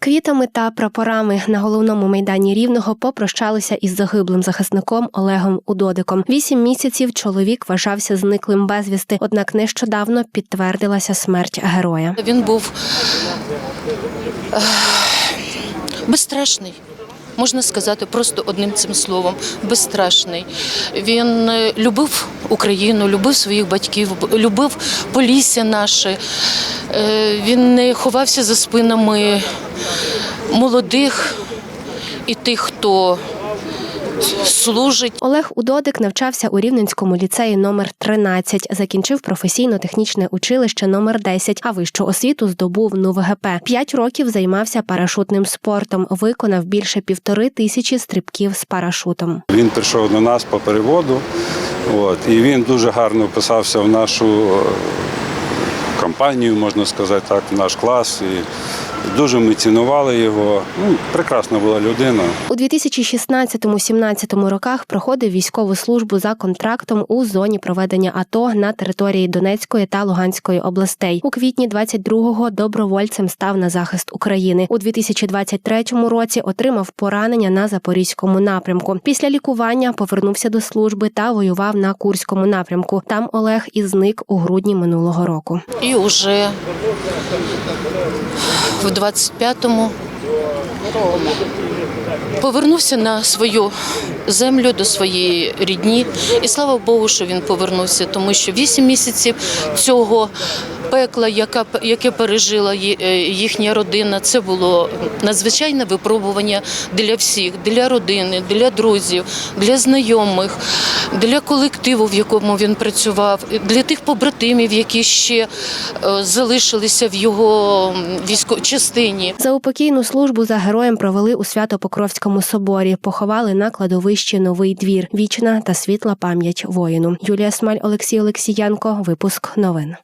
квітами та прапорами на головному майдані рівного попрощалися із загиблим захисником Олегом Удодиком. Вісім місяців чоловік вважався зниклим безвісти, однак нещодавно підтвердилася смерть героя. Він був безстрашний. Можна сказати просто одним цим словом безстрашний. Він е, любив Україну, любив своїх батьків, любив полісся наше. Е, Він не ховався за спинами молодих і тих, хто служить. Олег Удодик навчався у Рівненському ліцеї номер 13, закінчив професійно-технічне училище номер 10, а вищу освіту здобув НУВГП. П'ять років займався парашутним спортом, виконав більше півтори тисячі стрибків з парашутом. Він прийшов до нас по переводу, от, і він дуже гарно вписався в нашу компанію, можна сказати так, в наш клас. І дуже ми цінували його. Ну, прекрасна була людина. У 2016-17 роках проходив військову службу за контрактом у зоні проведення АТО на території Донецької та Луганської областей. У квітні 22-го добровольцем став на захист України. У 2023 році отримав поранення на запорізькому напрямку. Після лікування повернувся до служби та воював на Курському напрямку. Там Олег і зник у грудні минулого року. І вже в 25-му повернувся на свою землю до своєї рідні. І слава Богу, що він повернувся, тому що 8 місяців цього пекла, яка, яке пережила е, їхня родина, це було надзвичайне випробування для всіх, для родини, для друзів, для знайомих, для колективу, в якому він працював, для тих побратимів, які ще е, залишилися в його військовій частині. За упокійну службу за героєм провели у Свято-Покровському соборі. Поховали на кладовищі Новий двір. Вічна та світла пам'ять воїну. Юлія Смаль, Олексій Олексієнко. Випуск новин.